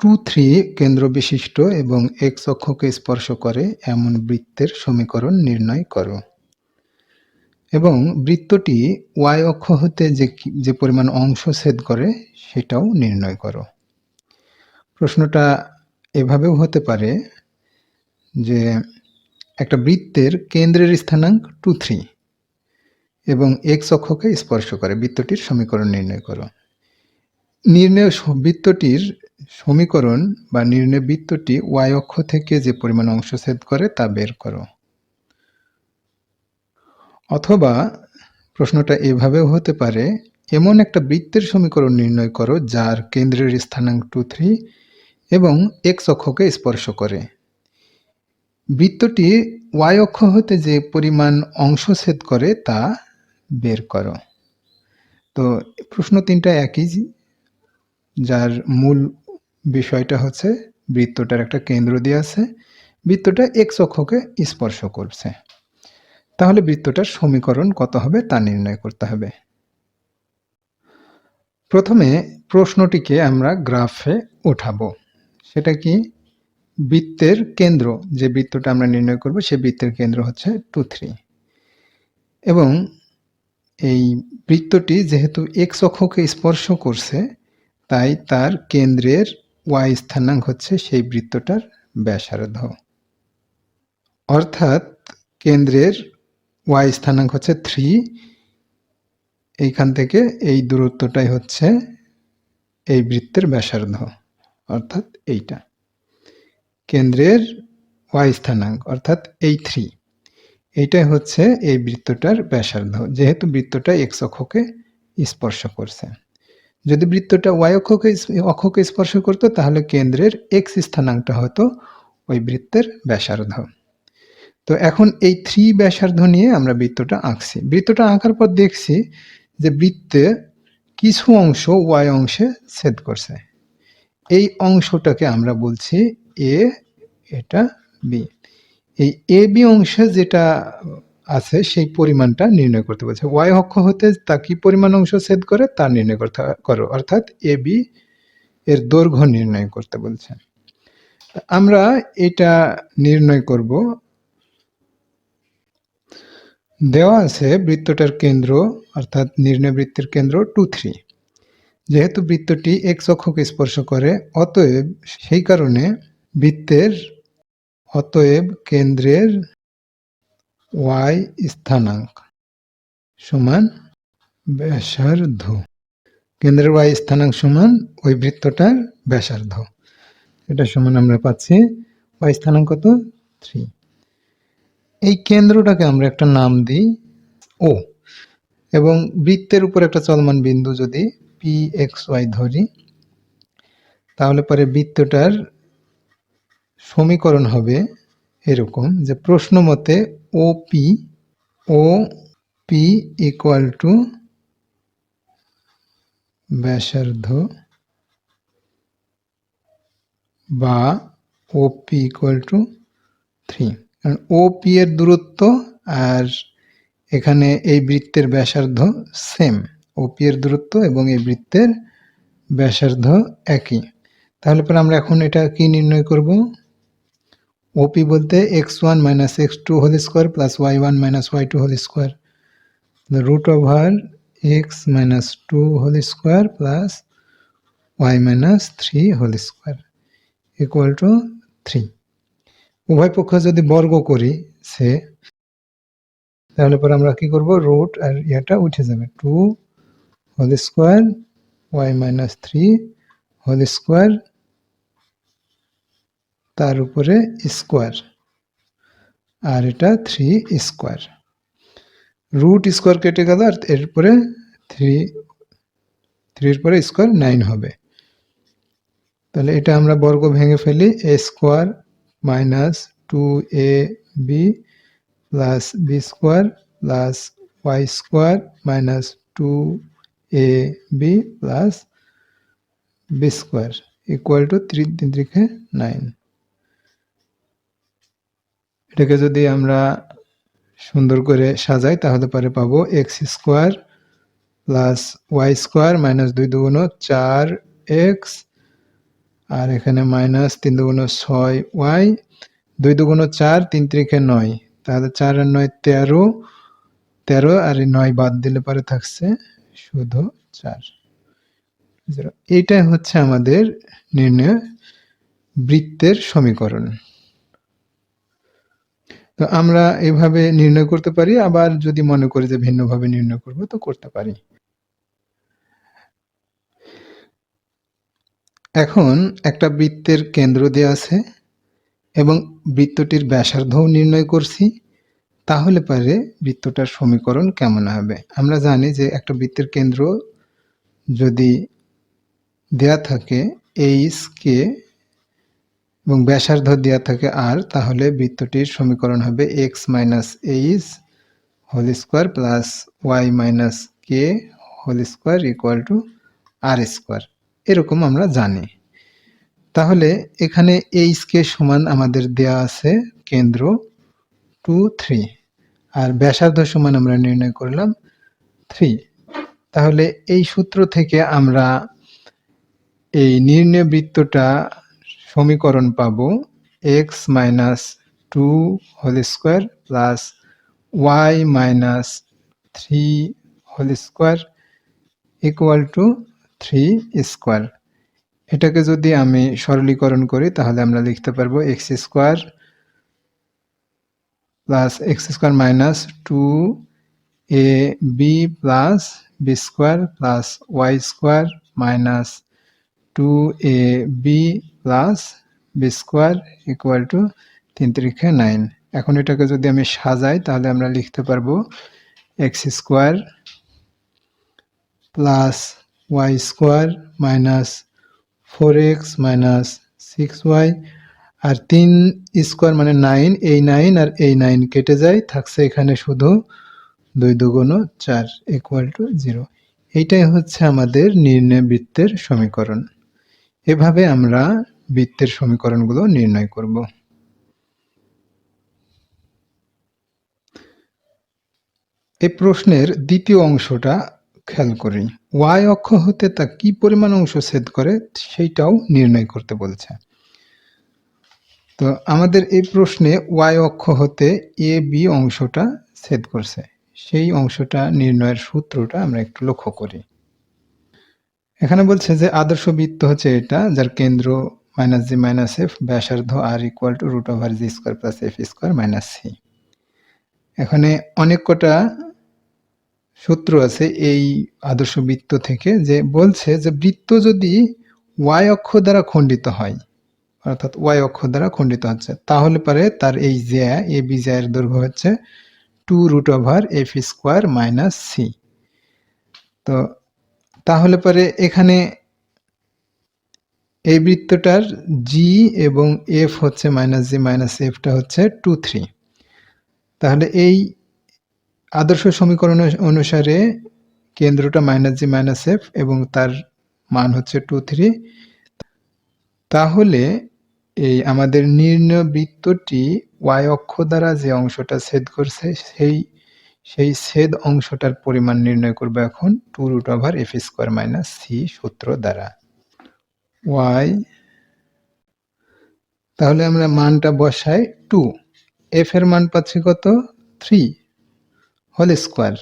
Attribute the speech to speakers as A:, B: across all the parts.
A: Two three কেন্দ্র বিশিষ্ট এবং এক্স অক্ষকে স্পর্শ করে এমন বৃত্তের সমীকরণ নির্ণয় করো। এবং বৃত্তটি ওয়াই অক্ষ হতে যে যে পরিমাণ অংশ ছেদ করে সেটাও নির্ণয় করো। প্রশ্নটা এভাবেও হতে পারে যে একটা বৃত্তের কেন্দ্রের স্থানাঙ্ক টু থ্রি এবং এক্স অক্ষকে স্পর্শ করে বৃত্তটির সমীকরণ নির্ণয় করো। নির্ণয় বৃত্তটির সমীকরণ বা নির্ণয় বৃত্তটি ওয়াই অক্ষ থেকে যে পরিমাণ অংশ ছেদ করে তা বের করো। অথবা প্রশ্নটা এভাবেও হতে পারে, এমন একটা বৃত্তের সমীকরণ নির্ণয় করো যার কেন্দ্রের স্থানাঙ্ক টু থ্রি এবং এক্স অক্ষকে স্পর্শ করে। বৃত্তটি ওয়াই অক্ষ হতে যে পরিমাণ অংশ ছেদ করে তা বের করো। তো প্রশ্ন তিনটা একই, যার মূল বিষয়টা হচ্ছে বৃত্তটার একটা কেন্দ্র দিয়ে আছে, বৃত্তটা এক্স অক্ষকে স্পর্শ করছে। তাহলে বৃত্তটার সমীকরণ কত হবে তা নির্ণয় করতে হবে। প্রথমে প্রশ্নটিকে আমরা গ্রাফে উঠাবো সেটা কি? বৃত্তের কেন্দ্র, যে বৃত্তটা আমরা নির্ণয় করব সে বৃত্তের কেন্দ্র হচ্ছে টু থ্রি এবং এই বৃত্তটি যেহেতু এক্স অক্ষকে স্পর্শ করছে, তাই তার কেন্দ্রের ওয়াই স্থানাঙ্ক হচ্ছে সেই বৃত্তটার ব্যাসার্ধ। অর্থাৎ কেন্দ্রের ওয়াই স্থানাঙ্ক হচ্ছে থ্রি এইখান থেকে এই দূরত্বটাই হচ্ছে এই বৃত্তের ব্যাসার্ধ, অর্থাৎ এইটা। কেন্দ্রের ওয়াই স্থানাঙ্ক, অর্থাৎ এই থ্রি এইটাই হচ্ছে এই বৃত্তটার ব্যাসার্ধ, যেহেতু বৃত্তটা এক্স অক্ষকে স্পর্শ করছে। যদি বৃত্তটা ওয়াই অক্ষকে অক্ষকে স্পর্শ করতো, তাহলে কেন্দ্রের এক্স স্থানাঙ্কটা হতো ওই বৃত্তের ব্যাসার্ধ। তো এখন এই থ্রি ব্যাসার্ধ নিয়ে আমরা বৃত্তটা আঁকছি। বৃত্তটা আঁকার পর দেখছি যে বৃত্তে কিছু অংশ ওয়াই অংশে ছেদ করছে। এই অংশটাকে আমরা বলছি এ এটা বি এই এ বি অংশে যেটা আছে, সেই পরিমাণটা নির্ণয় করতে বলছে। ওয়াই অক্ষ হতে তা কি পরিমাণ অংশ ছেদ করে? তা নির্ণয় করতে করো। অর্থাৎ এ বি এর দৈর্ঘ্য নির্ণয় করতে বলছে। আমরা এটা নির্ণয় করব। দেওয়া আছে বৃত্তটার কেন্দ্র, অর্থাৎ নির্ণয় বৃত্তের কেন্দ্র টু থ্রি যেহেতু বৃত্তটি এক্স অক্ষকে স্পর্শ করে, অতএব সেই কারণে বৃত্তের অতএব কেন্দ্রের ওয়াই স্থানাঙ্ক সমান ব্যাসার্ধ। কেন্দ্রের ওয়াই স্থানাঙ্ক সমান ওই বৃত্তটার ব্যাসার্ধ। এটা সমান আমরা পাচ্ছি ওয়াই স্থানাঙ্ক কত? থ্রি এই কেন্দ্রটাকে আমরা একটা নাম দিই ও এবং বৃত্তের উপর একটা চলমান বিন্দু যদি পি এক্স ওয়াই ধরি, তাহলে পরে বৃত্তটার সমীকরণ হবে এরকম যে প্রশ্ন মতে ও পি ইকুয়াল টু ব্যাসার্ধ বা পি ইকুয়াল টু থ্রি কারণ পি এর দূরত্ব আর এখানে এই বৃত্তের ব্যাসার্ধ সেম ও পি এর দূরত্ব এবং এই বৃত্তের ব্যাসার্ধ একই। তাহলে পরে আমরা এখন এটা কি নির্ণয় করব? ওপি বলতে x one minus x two whole square plus y one minus y two whole square root over x minus two whole square plus y minus three whole square equal to three উভয় পক্ষ যদি বর্গ করি সে তাহলে পরে আমরা কি করব রুট আর ইয়েটা উঠে যাবে two whole square y minus three whole square তার উপরে স্কোয়ার। আর এটা থ্রি স্কোয়ার রুট স্কোয়ার কেটে গেল আর এরপরে থ্রি থ্রির পরে স্কোয়ার নাইন হবে। তাহলে এটা আমরা বর্গ ভেঙে ফেলি a square minus two a b plus b square plus y square minus two a b plus b square equal to three তিন নাইন এটাকে যদি আমরা সুন্দর করে সাজাই, তাহলে পরে পাবো x square plus y square minus দুই দুগুণ চার এক্স আর এখানে মাইনাস তিন দুগুণ ছয় ওয়াই দুই দুগুণ চার তিন ত্রিকে নয়। তাহলে চার আর নয় তেরো তেরো আর নয় বাদ দিলে পরে থাকছে শুধু চার। এইটাই হচ্ছে আমাদের নির্ণয় বৃত্তের সমীকরণ। তো আমরা এভাবে নির্ণয় করতে পারি, আবার যদি মনে করি যে ভিন্নভাবে নির্ণয় করব, তো করতে পারি। এখন একটা বৃত্তের কেন্দ্র দেওয়া আছে এবং বৃত্তটির ব্যাসার্ধও নির্ণয় করছি, তাহলে পারে বৃত্তটার সমীকরণ কেমন হবে? আমরা জানি যে একটা বৃত্তের কেন্দ্র যদি দেয়া থাকে, এইচ কে এবং ব্যাসার্ধ দেওয়া থাকে আর তাহলে বৃত্তটির সমীকরণ হবে x minus h whole square plus y minus k whole square equal to r square এরকম আমরা জানি। তাহলে এখানে এইচ কে সমান আমাদের দেয়া আছে কেন্দ্র টু থ্রি আর ব্যাসার্ধ সমান আমরা নির্ণয় করলাম থ্রি তাহলে এই সূত্র থেকে আমরা এই নির্ণয় বৃত্তটা সমীকরণ পাবো x minus two whole square plus y minus three whole square equal to three square এটাকে যদি আমি সরলীকরণ করি, তাহলে আমরা লিখতে পারব x square plus x square minus two a b plus b square plus y square minus two a b plus b square equal to তিন তিরিখে নাইন এখন এটাকে যদি আমি সাজাই, তাহলে আমরা লিখতে পারব x square plus y square minus four x minus six y আর তিন স্কোয়ার মানে নাইন এই নাইন আর এই নাইন কেটে যায়, থাকছে এখানে শুধু দুই দুগুণ চার ইকুয়াল টু জিরো এইটাই হচ্ছে আমাদের নির্ণয় বৃত্তের সমীকরণ। এভাবে আমরা বৃত্তের সমীকরণগুলো নির্ণয় করব। এই প্রশ্নের দ্বিতীয় অংশটা খেয়াল করি। ওয়াই অক্ষ হতে তা কি পরিমাণ অংশ ছেদ করে সেইটাও নির্ণয় করতে বলছে। তো আমাদের এই প্রশ্নে ওয়াই অক্ষ হতে এ বি অংশটা ছেদ করছে। সেই অংশটা নির্ণয়ের সূত্রটা আমরা একটু লক্ষ্য করি। এখানে বলছে যে আদর্শ বৃত্ত হচ্ছে এটা, যার কেন্দ্র মাইনাস জি মাইনাস এফ ব্যাসার্ধ r equal to root over g square plus f square minus c এখানে অনেক কটা সূত্র আছে এই আদর্শ বৃত্ত থেকে যে বলছে যে বৃত্ত যদি ওয়াই অক্ষ দ্বারা খণ্ডিত হয়, অর্থাৎ ওয়াই অক্ষ দ্বারা খণ্ডিত হচ্ছে, তাহলে পরে তার এই জ্যা এ বি জ্যায়ের দৈর্ঘ্য হচ্ছে two root over f square minus c তো তাহলে পরে এখানে এই বৃত্তটার জি এবং এফ হচ্ছে মাইনাস জি মাইনাস এফটা হচ্ছে টু থ্রি তাহলে এই আদর্শ সমীকরণ অনুসারে কেন্দ্রটা মাইনাস জি মাইনাস এফ এবং তার মান হচ্ছে টু থ্রি তাহলে এই আমাদের নির্ণয় বৃত্তটি ওয়াই অক্ষ দ্বারা যে অংশটা ছেদ করছে সেই সেই ছেদ অংশটার পরিমাণ নির্ণয় করব এখন two root over f square minus c সূত্র দ্বারা। ওয়াই, তাহলে আমরা মানটা বসাই টু। এফ এর মান পাচ্ছি কত? Three, whole square.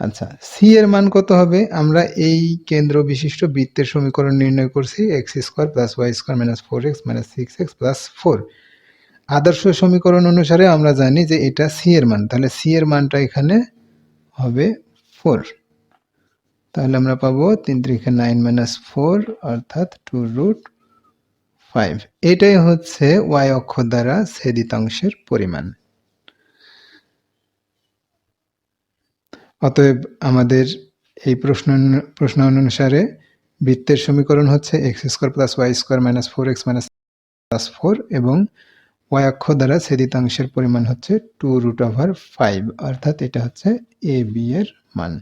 A: আচ্ছা সি এর মান কত হবে? আমরা এই কেন্দ্র বিশিষ্ট বৃত্তের সমীকরণ নির্ণয় করছি, x square plus y square minus four x minus six x plus four. আদর্শ সমীকরণ অনুসারে আমরা জানি যে এটা সি এর মান। তাহলে সি এর মানটা এখানে হবে ফোর তাহলে আমরা পাবো তিন তিরিখে নাইন মাইনাস ফোর অর্থাৎ টু রুট ফাইভ এটাই হচ্ছে ওয়াই অক্ষ দ্বারা ছেদিতাংশের পরিমাণ। অতএব আমাদের এই প্রশ্ন প্রশ্ন অনুসারে বৃত্তের সমীকরণ হচ্ছে x square plus y square minus four x minus plus four এবং অক্ষ দ্বারা ছেদিতাংশের পরিমাণ হচ্ছে টু রুট ওভার ফাইভ অর্থাৎ এটা হচ্ছে এ বি এর মান।